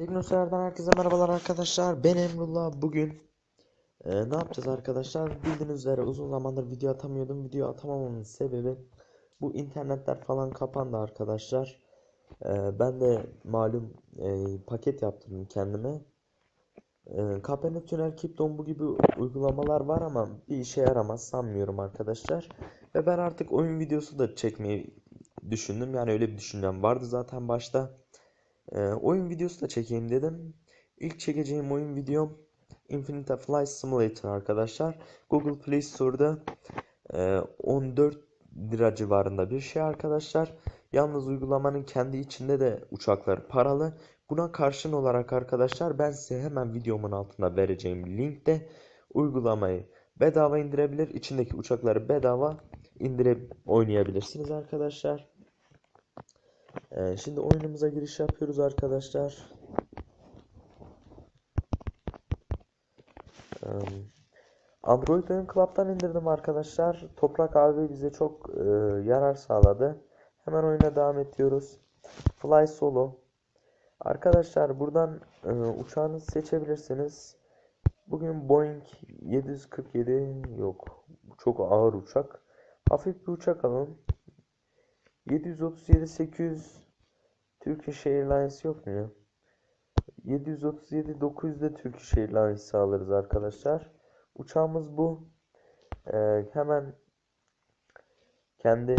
Teknoseyir'den herkese merhabalar arkadaşlar. Ben Emrullah. Bugün e, ne yapacağız arkadaşlar? Bildiğiniz üzere uzun zamandır video atamıyordum. Video atamamamın sebebi bu internetler falan kapandı arkadaşlar. E, ben de malum e, paket yaptırdım kendime. E, KPN Tünel Kipton bu gibi uygulamalar var ama bir işe yaramaz sanmıyorum arkadaşlar. Ve ben artık oyun videosu da çekmeyi düşündüm. Yani öyle bir düşüncem vardı zaten başta. Ee, oyun videosu da çekeyim dedim. İlk çekeceğim oyun videom Infinite Flight Simulator arkadaşlar. Google Play Store'da e, 14 lira civarında bir şey arkadaşlar. Yalnız uygulamanın kendi içinde de uçaklar paralı. Buna karşın olarak arkadaşlar ben size hemen videomun altında vereceğim linkte uygulamayı bedava indirebilir. İçindeki uçakları bedava indirip oynayabilirsiniz arkadaşlar. Ee, şimdi oyunumuza giriş yapıyoruz arkadaşlar. Android Oyun Club'dan indirdim arkadaşlar. Toprak abi bize çok e, yarar sağladı. Hemen oyuna devam ediyoruz. Fly Solo. Arkadaşlar buradan e, uçağınızı seçebilirsiniz. Bugün Boeing 747 yok. Çok ağır uçak. Hafif bir uçak alın. 737 800 Turkish Airlines yok mu ya? 737 900'de Turkish Airlines alırız arkadaşlar. Uçağımız bu. Ee, hemen kendi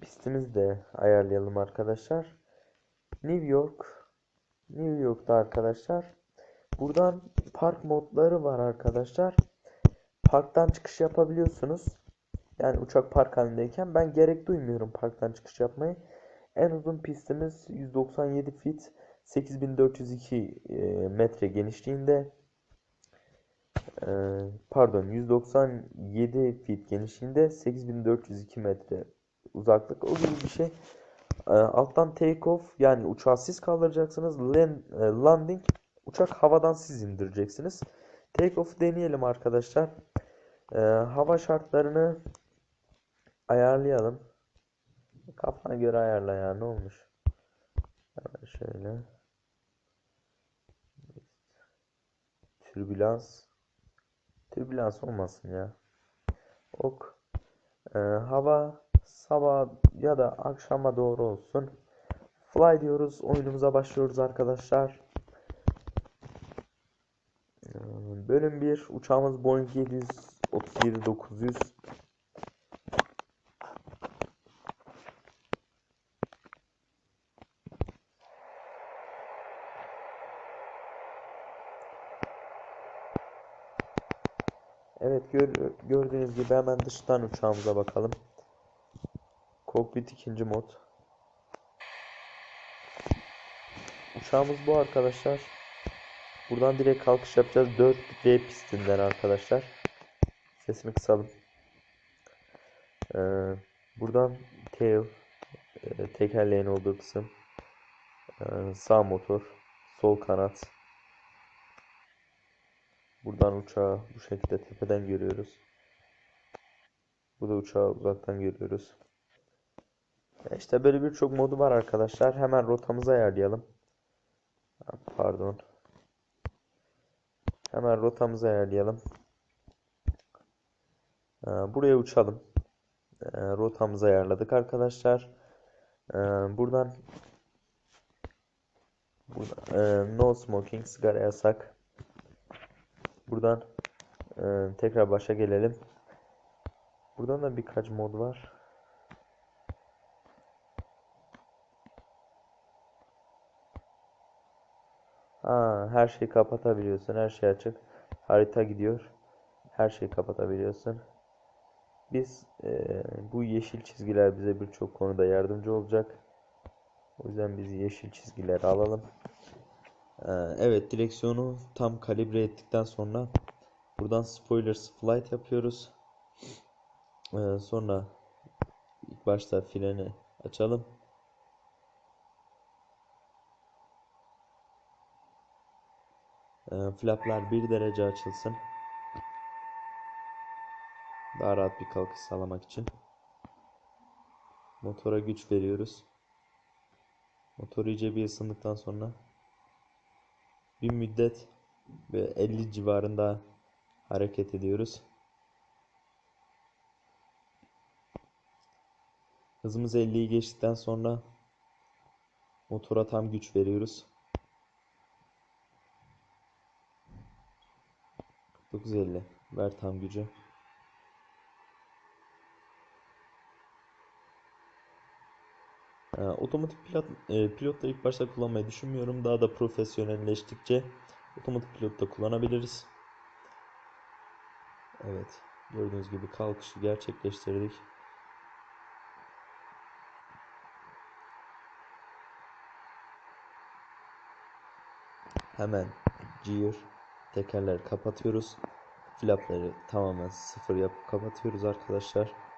pistimizi de ayarlayalım arkadaşlar. New York. New York'ta arkadaşlar. Buradan park modları var arkadaşlar. Parktan çıkış yapabiliyorsunuz. Yani uçak park halindeyken ben gerek duymuyorum parktan çıkış yapmayı. En uzun pistimiz 197 feet 8402 e, metre genişliğinde. E, pardon 197 feet genişliğinde 8402 metre uzaklık o gibi bir şey. E, alttan take off yani uçağı siz kaldıracaksınız. E, landing uçak havadan siz indireceksiniz. Take off deneyelim arkadaşlar. Hava şartlarını ayarlayalım. Kafana göre ayarla ya ne olmuş. Hemen şöyle. Türbülans. Türbülans olmasın ya. Ok. Ee, hava sabah ya da akşama doğru olsun. Fly diyoruz. Oyunumuza başlıyoruz arkadaşlar. Ee, Bölüm 1. Uçağımız Boeing 737 Evet gör, gördüğünüz gibi hemen dıştan uçağımıza bakalım. Kokpit ikinci mod. Uçağımız bu arkadaşlar. Buradan direkt kalkış yapacağız. 4D pistinden arkadaşlar. Sesini kısalım. Ee, buradan tail e, tekerleğin olduğu kısım. Ee, sağ motor. Sol kanat. Buradan uçağı bu şekilde tepeden görüyoruz. Burada uçağı uzaktan görüyoruz. İşte böyle birçok modu var arkadaşlar. Hemen rotamızı ayarlayalım. Pardon. Hemen rotamızı ayarlayalım. Buraya uçalım. Rotamızı ayarladık arkadaşlar. Buradan Burada, e, no smoking, sigara yasak. Buradan e, tekrar başa gelelim. Buradan da birkaç mod var. Ha, her şeyi kapatabiliyorsun. Her şey açık. Harita gidiyor. Her şeyi kapatabiliyorsun. Biz e, bu yeşil çizgiler bize birçok konuda yardımcı olacak. O yüzden biz yeşil çizgileri alalım. Ee, Evet direksiyonu tam kalibre ettikten sonra buradan spoilers flight yapıyoruz. Ee, sonra ilk başta freni açalım. Ee, flaplar 1 derece açılsın. Daha rahat bir kalkış sağlamak için. Motora güç veriyoruz. Motor iyice bir ısındıktan sonra bir müddet ve 50 civarında hareket ediyoruz. Hızımız 50'yi geçtikten sonra motora tam güç veriyoruz. 950 ver tam gücü. Ee, otomatik pilot e, pilotta ilk başta kullanmayı düşünmüyorum. Daha da profesyonelleştikçe otomatik pilotta kullanabiliriz. Evet, gördüğünüz gibi kalkışı gerçekleştirdik. Hemen gear tekerleri kapatıyoruz. Flapları tamamen sıfır yapıp kapatıyoruz arkadaşlar.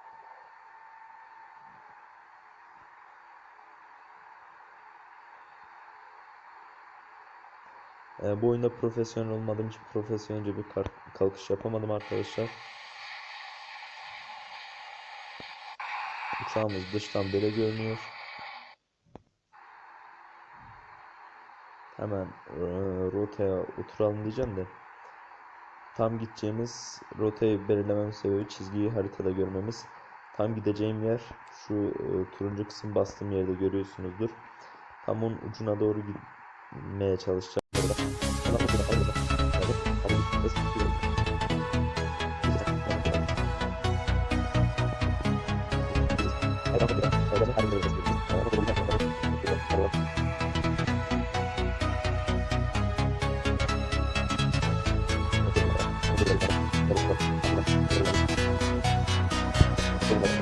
Ee, bu oyunda profesyonel olmadığım için profesyonelce bir kalkış yapamadım arkadaşlar. Uçağımız dıştan böyle görünüyor. Hemen e, rotaya oturalım diyeceğim de tam gideceğimiz rotayı belirlemem sebebi çizgiyi haritada görmemiz. Tam gideceğim yer şu e, turuncu kısım bastığım yerde görüyorsunuzdur. Tam onun ucuna doğru gitmeye çalışacağım. Ee,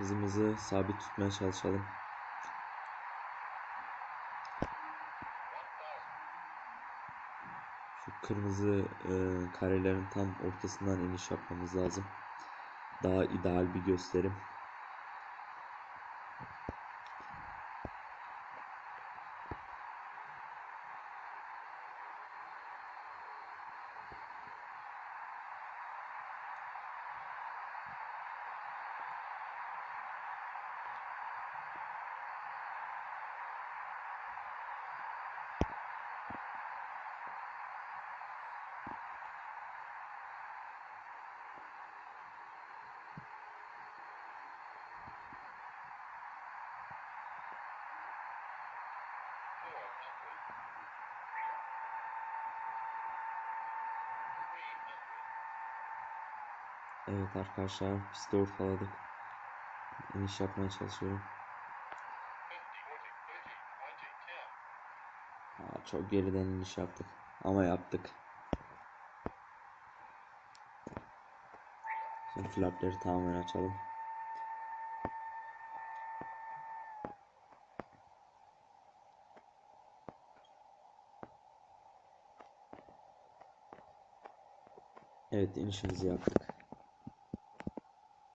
hızımızı sabit tutmaya çalışalım. Şu kırmızı e, karelerin tam ortasından iniş yapmamız lazım. Daha ideal bir gösterim. Evet arkadaşlar pisti ortaladık. İniş yapmaya çalışıyorum. Aa, çok geriden iniş yaptık. Ama yaptık. Şimdi flapları tamamen açalım. Evet inişimizi yaptık.